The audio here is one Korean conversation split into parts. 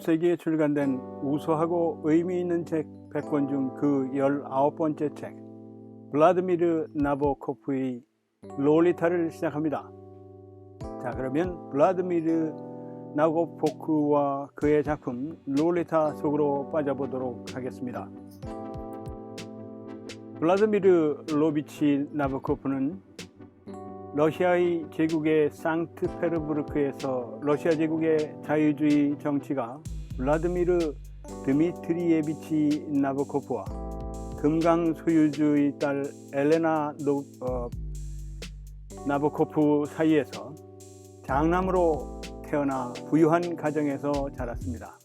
20세기에 출간된 우수하고 의미 있는 책 100권 중 그 19번째 책 블라드미르 나보코프의 롤리타를 시작합니다. 자 그러면 블라드미르 나고포크와 그의 작품 롤리타 속으로 빠져보도록 하겠습니다. 블라드미르 로비치 나보코프는 러시아의 제국의 상트페르부르크에서 러시아 제국의 자유주의 정치가 블라드미르 드미트리예비치 나보코프와 금강 소유주의 딸 엘레나 노, 어, 나보코프 사이에서 장남으로 태어나 부유한 가정에서 자랐습니다.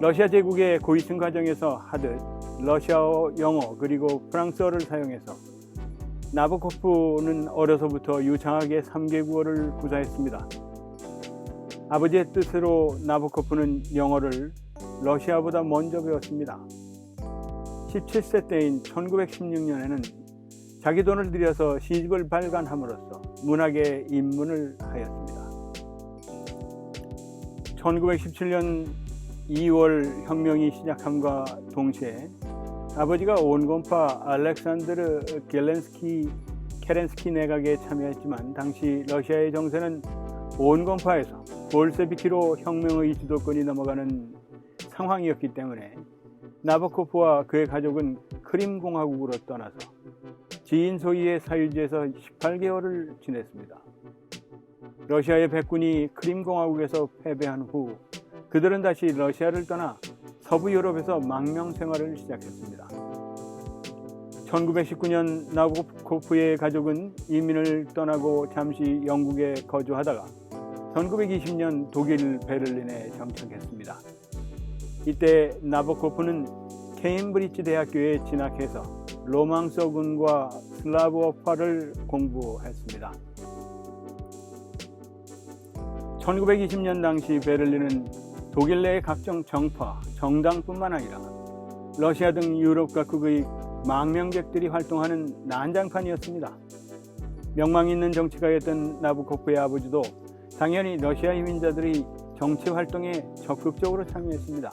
러시아 제국의 고위층 가정에서 하듯 러시아어, 영어 그리고 프랑스어를 사용해서 나보코프는 어려서부터 유창하게 3개국어를 구사했습니다. 아버지의 뜻으로 나보코프는 영어를 러시아보다 먼저 배웠습니다. 17세 때인 1916년에는 자기 돈을 들여서 시집을 발간함으로써 문학에 입문을 하였습니다. 1917년 2월 혁명이 시작함과 동시에 아버지가 온건파 알렉산드르 겔렌스키 케렌스키 내각에 참여했지만 당시 러시아의 정세는 온건파에서 볼세비키로 혁명의 주도권이 넘어가는 상황이었기 때문에 나보코프와 그의 가족은 크림 공화국으로 떠나서 지인 소유의 사유지에서 18개월을 지냈습니다. 러시아의 백군이 크림 공화국에서 패배한 후 그들은 다시 러시아를 떠나 서부 유럽에서 망명 생활을 시작했습니다. 1919년 나보코프의 가족은 이민을 떠나고 잠시 영국에 거주하다가 1920년 독일 베를린에 정착했습니다. 이때 나보코프는 케임브리지 대학교에 진학해서 로망서군과 슬라브어파를 공부했습니다. 1920년 당시 베를린은 독일 내의 각종 정파, 정당뿐만 아니라 러시아 등 유럽 각국의 망명객들이 활동하는 난장판이었습니다. 명망 있는 정치가였던 나부코프의 아버지도 당연히 러시아 이민자들의 정치 활동에 적극적으로 참여했습니다.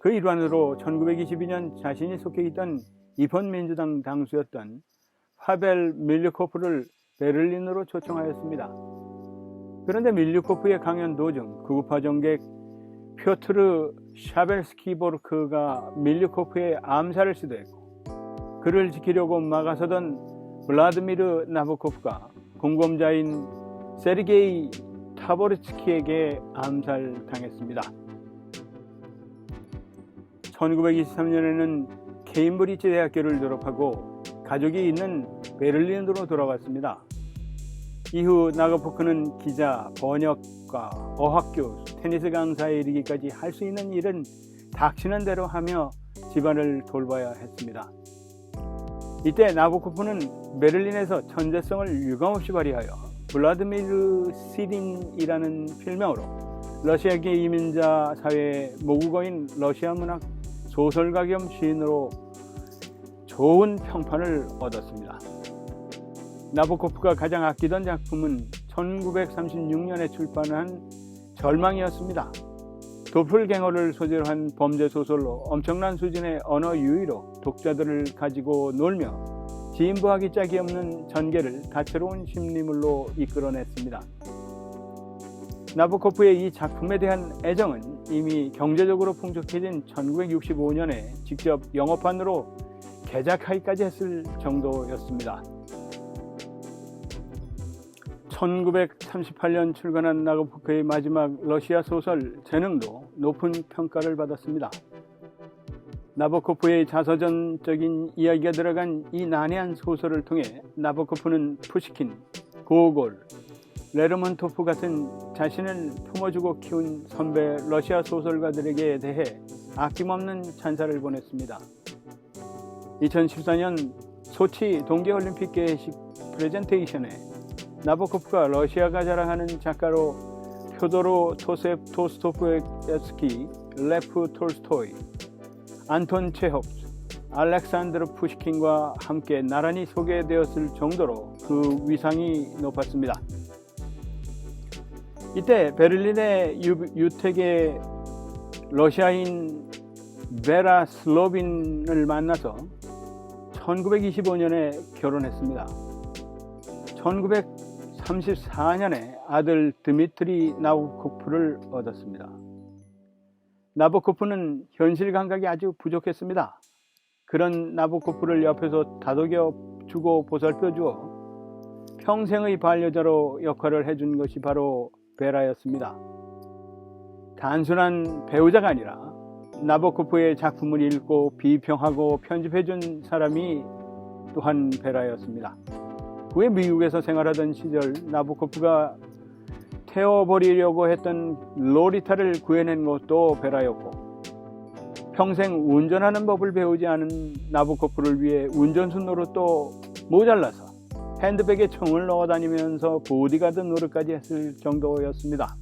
그 일환으로 1922년 자신이 속해 있던 입헌민주당 당수였던 파벨 밀류코프를 베를린으로 초청하였습니다. 그런데 밀류코프의 강연 도중 구구파 정객 표트르 샤벨스키보르크가 밀류코프의 암살을 시도했고 그를 지키려고 막아서던 블라드미르 나보코프가 공범자인 세르게이 타보르츠키에게 암살당했습니다. 1923년에는 케임브리지 대학교를 졸업하고 가족이 있는 베를린으로 돌아왔습니다. 이후 나고포크는 기자, 번역가, 어학교수, 테니스 강사에 이르기까지 할 수 있는 일은 닥치는 대로 하며 집안을 돌봐야 했습니다. 이때 나보코프는 베를린에서 천재성을 유감없이 발휘하여 블라드미르 시딘이라는 필명으로 러시아계 이민자 사회의 모국어인 러시아 문학 소설가 겸 시인으로 좋은 평판을 얻었습니다. 나보코프가 가장 아끼던 작품은 1936년에 출판한 절망이었습니다. 도플갱어를 소재로 한 범죄 소설로 엄청난 수준의 언어 유희로 독자들을 가지고 놀며 지인부하기 짝이 없는 전개를 다채로운 심리물로 이끌어냈습니다. 나보코프의 이 작품에 대한 애정은 이미 경제적으로 풍족해진 1965년에 직접 영어판으로 개작하기까지 했을 정도였습니다. 1938년 출간한 나고포크의 마지막 러시아 소설 재능도 높은 평가를 받았습니다. 나보코프의 자서전적인 이야기가 들어간 이 난해한 소설을 통해 나보코프는 푸시킨, 고골, 레르몬토프 같은 자신을 품어주고 키운 선배 러시아 소설가들에게 대해 아낌없는 찬사를 보냈습니다. 2014년 소치 동계올림픽 개회식 프레젠테이션에 나보코프가 러시아가 자랑하는 작가로 표도로 토셉 토스토프스키, 레프 톨스토이, 안톤 체홉, 알렉산드르 푸시킨과 함께 나란히 소개되었을 정도로 그 위상이 높았습니다. 이때 베를린의 유, 유택의 러시아인 베라 슬로빈을 만나서 1925년에 결혼했습니다. 1934년에 아들 드미트리 나우코프를 얻었습니다. 나보코프는 현실 감각이 아주 부족했습니다. 그런 나보코프를 옆에서 다독여 주고 보살펴 주어 평생의 반려자로 역할을 해준 것이 바로 베라였습니다. 단순한 배우자가 아니라 나보코프의 작품을 읽고 비평하고 편집해준 사람이 또한 베라였습니다. 후에 미국에서 생활하던 시절 나보코프가 태워버리려고 했던 로리타를 구해낸 것도 베라였고 평생 운전하는 법을 배우지 않은 나보코프를 위해 운전수 노릇도 모자라서 핸드백에 총을 넣어 다니면서 보디가드 노릇까지 했을 정도였습니다.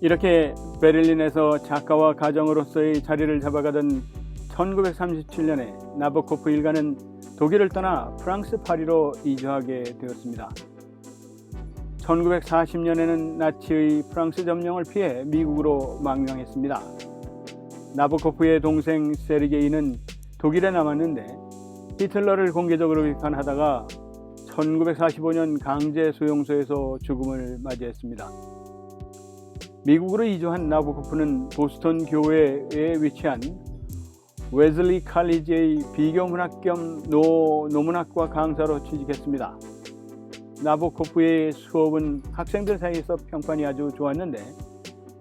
이렇게 베를린에서 작가와 가정으로서의 자리를 잡아가던 1937년에 나보코프 일가는 독일을 떠나 프랑스 파리로 이주하게 되었습니다. 1940년에는 나치의 프랑스 점령을 피해 미국으로 망명했습니다. 나보코프의 동생 세르게이는 독일에 남았는데 히틀러를 공개적으로 비판하다가 1945년 강제 수용소에서 죽음을 맞이했습니다. 미국으로 이주한 나보코프는 보스턴 교회에 위치한 웨슬리 칼리지의 비교문학 겸 노, 노문학과 강사로 취직했습니다. 나보코프의 수업은 학생들 사이에서 평판이 아주 좋았는데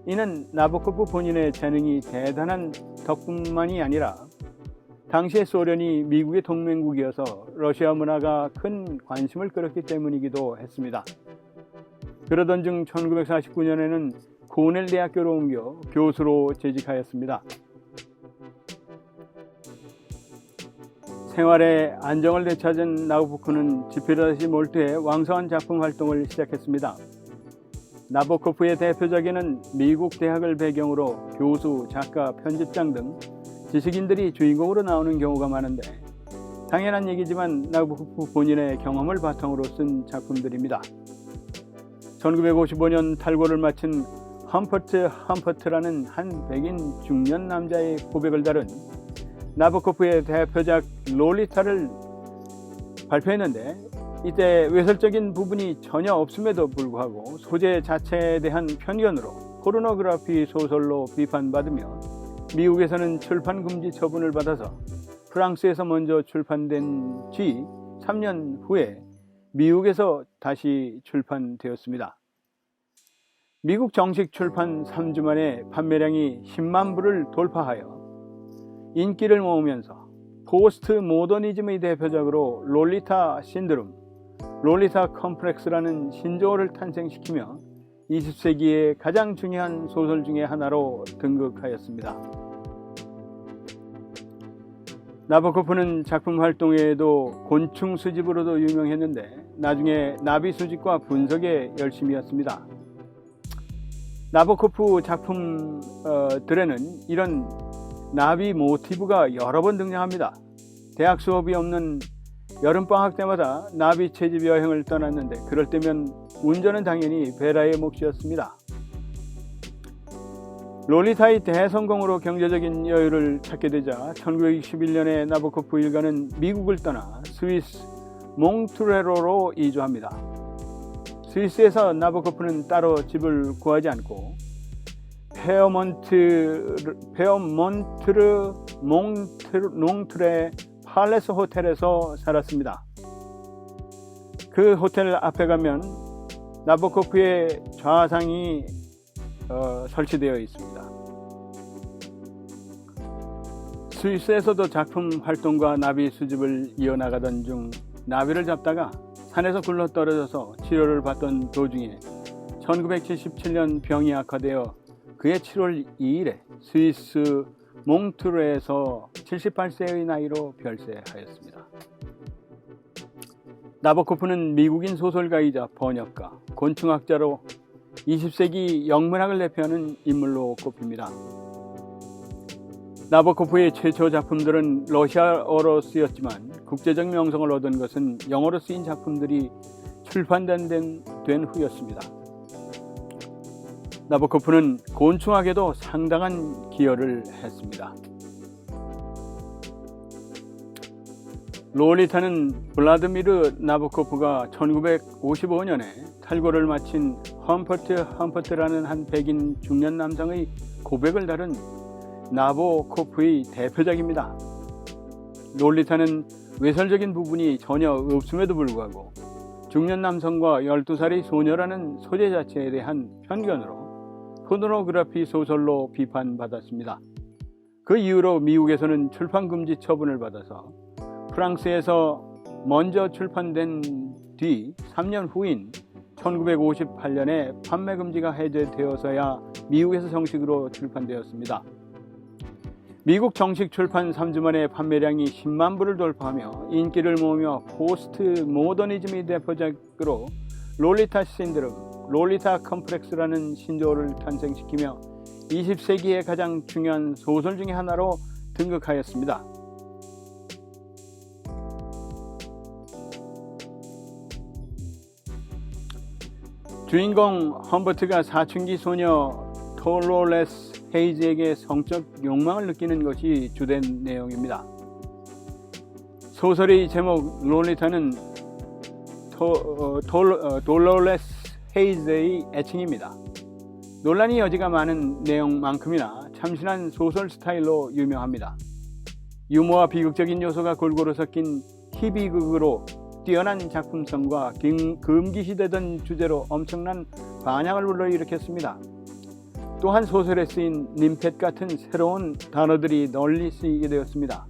이는 나보코프 본인의 재능이 대단한 덕분만이 아니라 당시의 소련이 미국의 동맹국이어서 러시아 문화가 큰 관심을 끌었기 때문이기도 했습니다. 그러던 중 1949년에는 코넬 대학교로 옮겨 교수로 재직하였습니다. 생활에 안정을 되찾은 나보코프는 지피라시 몰트에 왕성한 작품 활동을 시작했습니다. 나보코프의 대표작에는 미국 대학을 배경으로 교수, 작가, 편집장 등 지식인들이 주인공으로 나오는 경우가 많은데 당연한 얘기지만 나보코프 본인의 경험을 바탕으로 쓴 작품들입니다. 1955년 탈고를 마친 험퍼트 험퍼트라는 한 백인 중년 남자의 고백을 다룬 나보코프의 대표작 롤리타를 발표했는데 이때 외설적인 부분이 전혀 없음에도 불구하고 소재 자체에 대한 편견으로 포르노그라피 소설로 비판받으며 미국에서는 출판 금지 처분을 받아서 프랑스에서 먼저 출판된 뒤 3년 후에 미국에서 다시 출판되었습니다. 미국 정식 출판 3주 만에 판매량이 10만 부를 돌파하여 인기를 모으면서 포스트 모더니즘의 대표적으로 롤리타 신드롬, 롤리타 컴플렉스라는 신조어를 탄생시키며 20세기의 가장 중요한 소설 중의 하나로 등극하였습니다. 나보코프는 작품 활동 외에도 곤충 수집으로도 유명했는데 나중에 나비 수집과 분석에 열심이었습니다. 나보코프 작품들에는 이런 나비 모티브가 여러 번 등장합니다. 대학 수업이 없는 여름방학 때마다 나비 채집 여행을 떠났는데 그럴 때면 운전은 당연히 베라의 몫이었습니다. 롤리타의 대성공으로 경제적인 여유를 찾게 되자 1961년에 나보코프 일가는 미국을 떠나 스위스 몽트레로로 이주합니다. 스위스에서 나보코프는 따로 집을 구하지 않고 페어먼트 페어먼트르 몽트르 롱트레 팔레스 호텔에서 살았습니다. 그 호텔 앞에 가면 나보코프의 좌상이 어, 설치되어 있습니다. 스위스에서도 작품 활동과 나비 수집을 이어나가던 중 나비를 잡다가 산에서 굴러 떨어져서 치료를 받던 도중에 1977년 병이 악화되어 그해 7월 2일에 스위스 몽트르에서 78세의 나이로 별세하였습니다. 나보코프는 미국인 소설가이자 번역가, 곤충학자로 20세기 영문학을 대표하는 인물로 꼽힙니다. 나보코프의 최초 작품들은 러시아어로 쓰였지만 국제적 명성을 얻은 것은 영어로 쓰인 작품들이 출판된 된, 된 후였습니다. 나보코프는 곤충학에도 상당한 기여를 했습니다. 롤리타는 블라드미르 나보코프가 1955년에 탈고를 마친 험퍼트 험퍼트라는 한 백인 중년 남성의 고백을 다룬 나보코프의 대표작입니다. 롤리타는 외설적인 부분이 전혀 없음에도 불구하고 중년 남성과 12살의 소녀라는 소재 자체에 대한 편견으로 포르노그래피 소설로 비판받았습니다. 그 이후로 미국에서는 출판 금지 처분을 받아서 프랑스에서 먼저 출판된 뒤 3년 후인 1958년에 판매 금지가 해제되어서야 미국에서 정식으로 출판되었습니다. 미국 정식 출판 3주 만에 판매량이 10만 부를 돌파하며 인기를 모으며 포스트 모더니즘의 대표작으로 롤리타 신드롬, 롤리타 컴플렉스라는 신조어를 탄생시키며 20세기의 가장 중요한 소설 중의 하나로 등극하였습니다. 주인공 험버트가 사춘기 소녀 톨로레스 헤이즈에게 성적 욕망을 느끼는 것이 주된 내용입니다. 소설의 제목 롤리타는 돌로레스 헤이즈의 애칭입니다. 논란이 여지가 많은 내용만큼이나 참신한 소설 스타일로 유명합니다. 유머와 비극적인 요소가 골고루 섞인 희비극으로 뛰어난 작품성과 금기시되던 주제로 엄청난 반향을 불러일으켰습니다. 또한 소설에 쓰인 님펫 같은 새로운 단어들이 널리 쓰이게 되었습니다.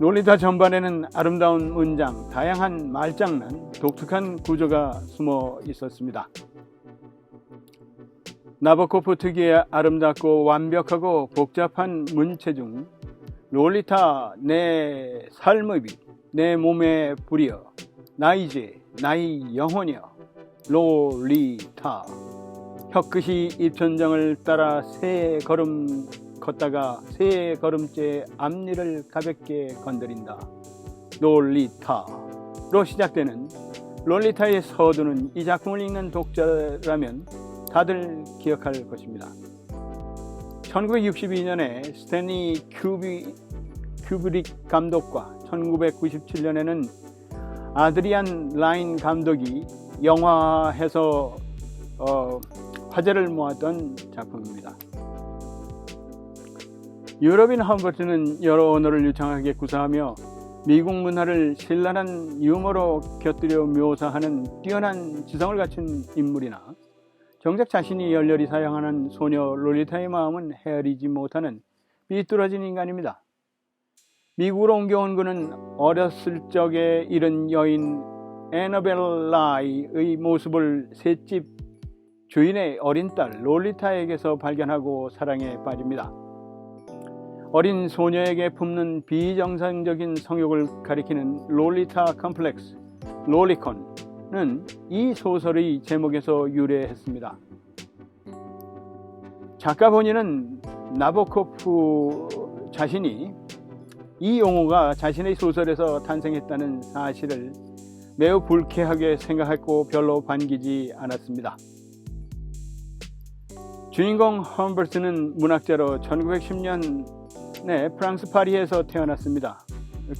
논리다 전반에는 아름다운 문장, 다양한 말장난, 독특한 구조가 숨어 있었습니다. 나보코프 특유의 아름답고 완벽하고 복잡한 문체 중 롤리타 내 삶의 빛, 내 몸에 불이여 나이제 나의 영혼이여 롤리타 혀끝이 입천장을 따라 세 걸음 걷다가 세 걸음째 앞니를 가볍게 건드린다 롤리타로 시작되는 롤리타의 서두는 이 작품을 읽는 독자라면 다들 기억할 것입니다. 1962년에 스탠리 큐비, 큐브릭 감독과 1997년에는 아드리안 라인 감독이 영화해서 어, 화제를 모았던 작품입니다. 유럽인 험버트는 여러 언어를 유창하게 구사하며 미국 문화를 신랄한 유머로 곁들여 묘사하는 뛰어난 지성을 갖춘 인물이나 정작 자신이 열렬히 사랑하는 소녀 롤리타의 마음은 헤아리지 못하는 삐뚤어진 인간입니다. 미국으로 옮겨온 그는 어렸을 적에 잃은 여인 에너벨라의 모습을 셋집 주인의 어린 딸 롤리타에게서 발견하고 사랑에 빠집니다. 어린 소녀에게 품는 비정상적인 성욕을 가리키는 롤리타 컴플렉스, 롤리콘은 이 소설의 제목에서 유래했습니다. 작가 본인은 나보코프 자신이 이 용어가 자신의 소설에서 탄생했다는 사실을 매우 불쾌하게 생각했고 별로 반기지 않았습니다. 주인공 험버트는 문학자로 1910년 에 프랑스 파리에서 태어났습니다.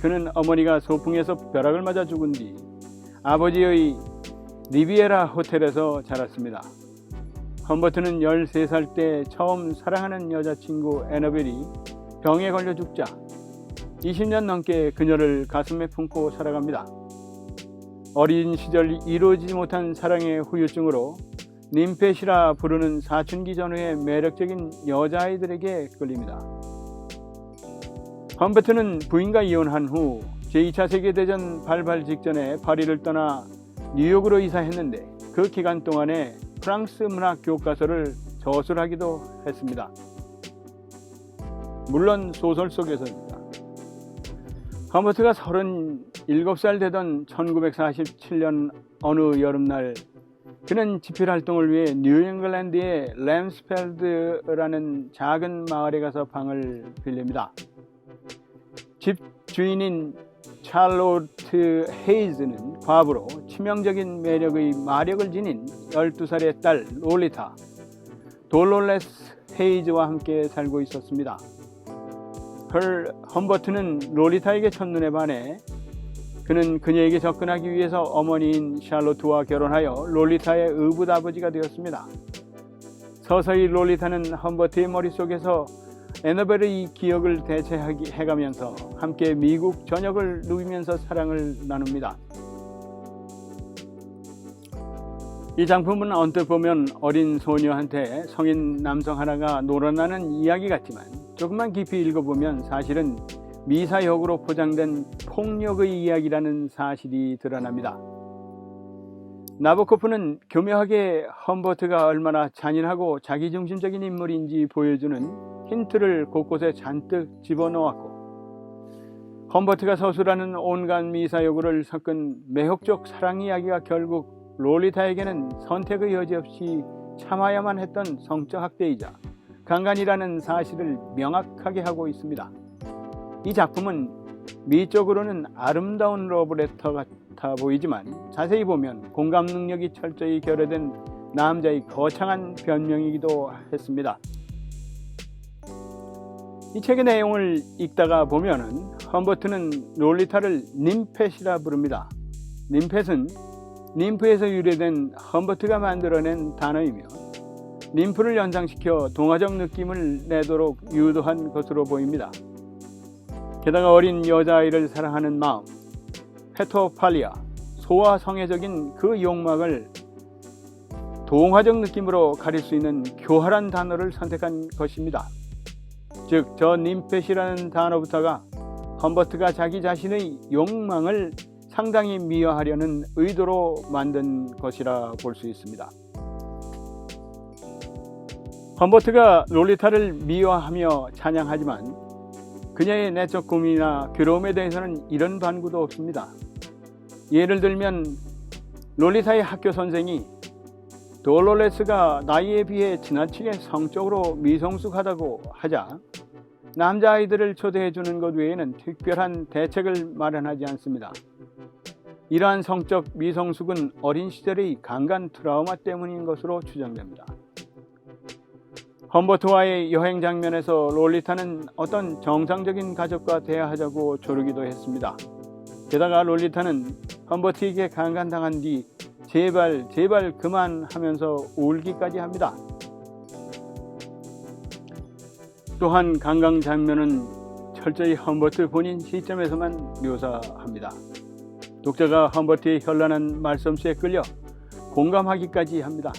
그는 어머니가 소풍에서 벼락을 맞아 죽은 뒤 아버지의 리비에라 호텔에서 자랐습니다. 험버트는 13살 때 처음 사랑하는 여자친구 에너벨이 병에 걸려 죽자 20년 넘게 그녀를 가슴에 품고 살아갑니다. 어린 시절 이루어지지 못한 사랑의 후유증으로 님펫이라 부르는 사춘기 전후의 매력적인 여자아이들에게 끌립니다. 험버트는 부인과 이혼한 후 제2차 세계대전 발발 직전에 파리를 떠나 뉴욕으로 이사했는데 그 기간 동안에 프랑스 문학 교과서를 저술하기도 했습니다. 물론 소설 속에서입니다. 험버트가 37살 되던 1947년 어느 여름날 그는 집필 활동을 위해 뉴잉글랜드의 램스펠드라는 작은 마을에 가서 방을 빌립니다. 집 주인인 찰로트 헤이즈는 과부로 치명적인 매력의 마력을 지닌 12살의 딸 롤리타 돌롤레스 헤이즈와 함께 살고 있었습니다. 헐 험버트는 롤리타에게 첫눈에 반해 그는 그녀에게 접근하기 위해서 어머니인 샬로트와 결혼하여 롤리타의 의붓아버지가 되었습니다. 서서히 롤리타는 험버트의 머릿속에서 에너벨의 기억을 대체해가면서 함께 미국 전역을 누비면서 사랑을 나눕니다. 이 작품은 언뜻 보면 어린 소녀한테 성인 남성 하나가 놀아나는 이야기 같지만 조금만 깊이 읽어보면 사실은 미사역으로 포장된 폭력의 이야기라는 사실이 드러납니다. 나보코프는 교묘하게 험버트가 얼마나 잔인하고 자기중심적인 인물인지 보여주는 힌트를 곳곳에 잔뜩 집어넣었고 험버트가 서술하는 온갖 미사여구를 섞은 매혹적 사랑 이야기가 결국 롤리타에게는 선택의 여지 없이 참아야만 했던 성적 학대이자 강간이라는 사실을 명확하게 하고 있습니다. 이 작품은 미적으로는 아름다운 러브레터 같 아 보이지만 자세히 보면 공감 능력이 철저히 결여된 남자의 거창한 변명이기도 했습니다. 이 책의 내용을 읽다가 보면은 험버트는 롤리타를 님펫이라 부릅니다. 님펫은 님프에서 유래된 험버트가 만들어낸 단어이며 님프를 연상시켜 동화적 느낌을 내도록 유도한 것으로 보입니다. 게다가 어린 여자아이를 사랑하는 마음, 페토팔리아, 소아 성애적인 그 욕망을 동화적 느낌으로 가릴 수 있는 교활한 단어를 선택한 것입니다. 즉, 저 님펫이라는 단어부터가 험버트가 자기 자신의 욕망을 상당히 미화하려는 의도로 만든 것이라 볼 수 있습니다. 험버트가 롤리타를 미화하며 찬양하지만 그녀의 내적 고민이나 괴로움에 대해서는 이런 반구도 없습니다. 예를 들면 롤리타의 학교 선생이 돌로레스가 나이에 비해 지나치게 성적으로 미성숙하다고 하자 남자아이들을 초대해 주는 것 외에는 특별한 대책을 마련하지 않습니다. 이러한 성적 미성숙은 어린 시절의 강간 트라우마 때문인 것으로 추정됩니다. 험버트와의 여행 장면에서 롤리타는 어떤 정상적인 가족과 대화하자고 조르기도 했습니다. 게다가 롤리타는 험버트에게 강간당한 뒤 제발 제발 그만하면서 울기까지 합니다. 또한 강강 장면은 철저히 험버트 본인 시점에서만 묘사합니다. 독자가 험버트의 현란한 말솜씨에 끌려 공감하기까지 합니다.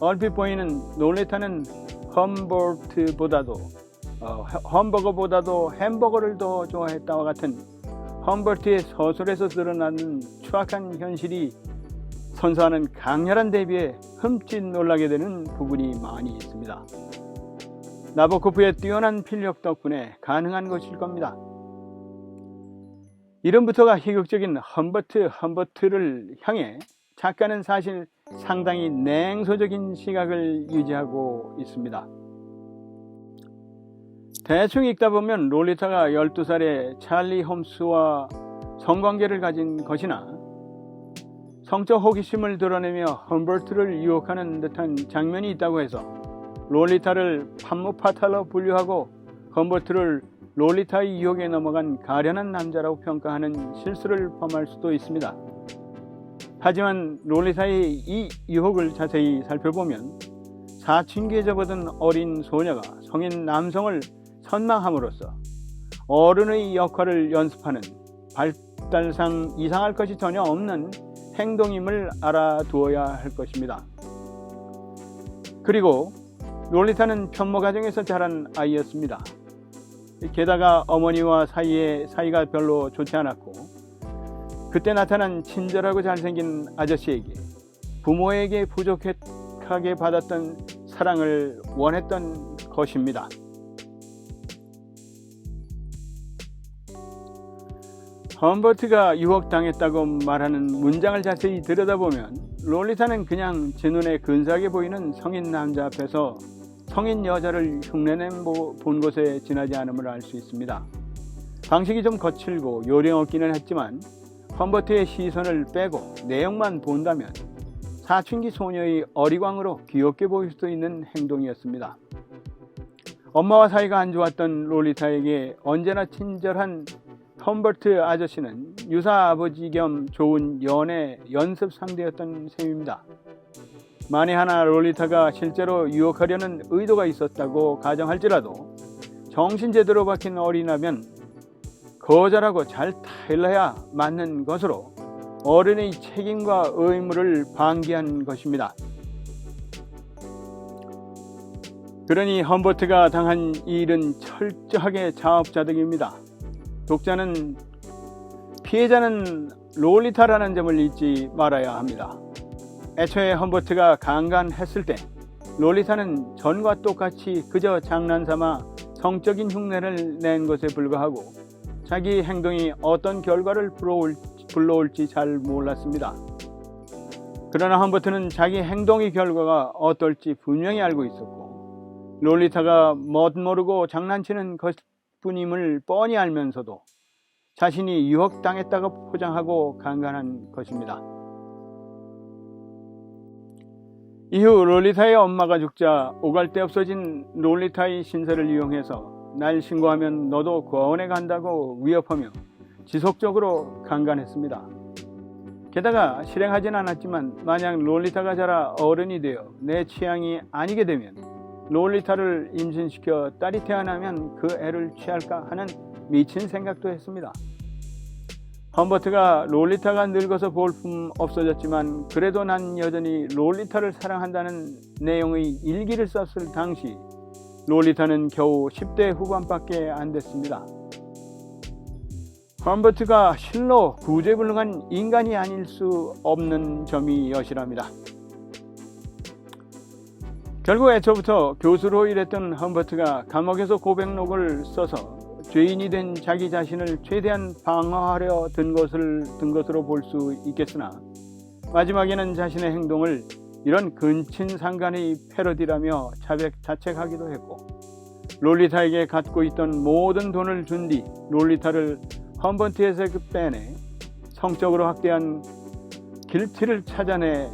얼핏 보이는 롤리타는 험버트보다도 어, 햄버거보다도 햄버거를 더 좋아했다와 같은 험버트의 서술에서 드러나는 추악한 현실이 선사하는 강렬한 대비에 흠칫 놀라게 되는 부분이 많이 있습니다. 나보코프의 뛰어난 필력 덕분에 가능한 것일 겁니다. 이름부터가 희극적인 험버트 험버트를 향해 작가는 사실 상당히 냉소적인 시각을 유지하고 있습니다. 대충 읽다 보면 롤리타가 12살의 찰리 홈스와 성관계를 가진 것이나 성적 호기심을 드러내며 험버트를 유혹하는 듯한 장면이 있다고 해서 롤리타를 판무파탈로 분류하고 험버트를 롤리타의 유혹에 넘어간 가련한 남자라고 평가하는 실수를 범할 수도 있습니다. 하지만 롤리타의 이 유혹을 자세히 살펴보면 사춘기에 접어든 어린 소녀가 성인 남성을 선망함으로써 어른의 역할을 연습하는 발달상 이상할 것이 전혀 없는 행동임을 알아두어야 할 것입니다. 그리고 롤리타는 편모 가정에서 자란 아이였습니다. 게다가 어머니와 사이에 사이가 별로 좋지 않았고 그때 나타난 친절하고 잘생긴 아저씨에게 부모에게 부족하게 받았던 사랑을 원했던 것입니다. 험버트가 유혹당했다고 말하는 문장을 자세히 들여다보면 롤리타는 그냥 제 눈에 근사하게 보이는 성인 남자 앞에서 성인 여자를 흉내낸 본 곳에 지나지 않음을 알 수 있습니다. 방식이 좀 거칠고 요령 없기는 했지만 험버트의 시선을 빼고 내용만 본다면 사춘기 소녀의 어리광으로 귀엽게 보일 수도 있는 행동이었습니다. 엄마와 사이가 안 좋았던 롤리타에게 언제나 친절한 험버트 아저씨는 유사 아버지 겸 좋은 연애 연습 상대였던 셈입니다. 만에 하나 롤리타가 실제로 유혹하려는 의도가 있었다고 가정할지라도 정신 제대로 박힌 어린아면 거절하고 잘 타일러야 맞는 것으로 어른의 책임과 의무를 방기한 것입니다. 그러니 험버트가 당한 이 일은 철저하게 자업자득입니다. 독자는 피해자는 롤리타라는 점을 잊지 말아야 합니다. 애초에 험버트가 강간했을 때 롤리타는 전과 똑같이 그저 장난삼아 성적인 흉내를 낸 것에 불과하고 자기 행동이 어떤 결과를 불러올, 불러올지 잘 몰랐습니다. 그러나 험버트는 자기 행동의 결과가 어떨지 분명히 알고 있었고 롤리타가 멋모르고 장난치는 것 뿐임을 뻔히 알면서도 자신이 유혹당했다고 포장하고 강간한 것입니다. 이후 롤리타의 엄마가 죽자 오갈 데 없어진 롤리타의 신세를 이용해서 날 신고하면 너도 고아원에 간다고 위협하며 지속적으로 강간했습니다. 게다가 실행하진 않았지만 만약 롤리타가 자라 어른이 되어 내 취향이 아니게 되면 롤리타를 임신시켜 딸이 태어나면 그 애를 취할까 하는 미친 생각도 했습니다. 험버트가 롤리타가 늙어서 볼품 없어졌지만 그래도 난 여전히 롤리타를 사랑한다는 내용의 일기를 썼을 당시 롤리타는 겨우 10대 후반밖에 안 됐습니다. 험버트가 실로 구제불능한 인간이 아닐 수 없는 점이 여실합니다. 결국 애초부터 교수로 일했던 험버트가 감옥에서 고백록을 써서 죄인이 된 자기 자신을 최대한 방어하려 든 것을 든 것으로 볼 수 있겠으나 마지막에는 자신의 행동을 이런 근친 상간의 패러디라며 자백 자책하기도 했고 롤리타에게 갖고 있던 모든 돈을 준 뒤 롤리타를 험버트에서 빼내 성적으로 학대한 길티를 찾아내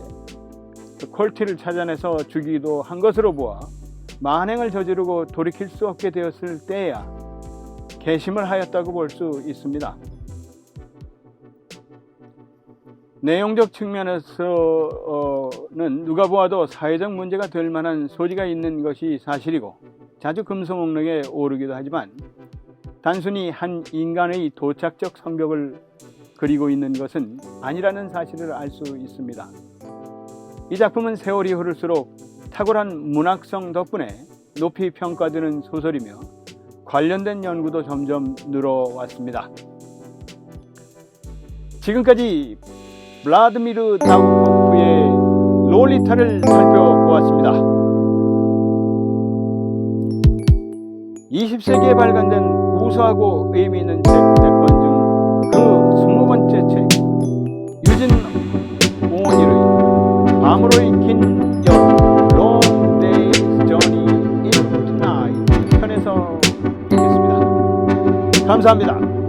콜티를 찾아내서 죽이기도 한 것으로 보아 만행을 저지르고 돌이킬 수 없게 되었을 때야 개심을 하였다고 볼 수 있습니다. 내용적 측면에서는 누가 보아도 사회적 문제가 될 만한 소지가 있는 것이 사실이고 자주 목록에 오르기도 하지만 단순히 한 인간의 도착적 성격을 그리고 있는 것은 아니라는 사실을 알 수 있습니다. 이 작품은 세월이 흐를수록 탁월한 문학성 덕분에 높이 평가되는 소설이며 관련된 연구도 점점 늘어왔습니다. 지금까지 블라드미르 나우코프의 롤리타를 살펴보았습니다. 20세기에 발간된 우수하고 의미 있는 책 100권 중 그 밤으로 익힌 여름 Long Day's Journey into Night 편에서 읽겠습니다. 감사합니다.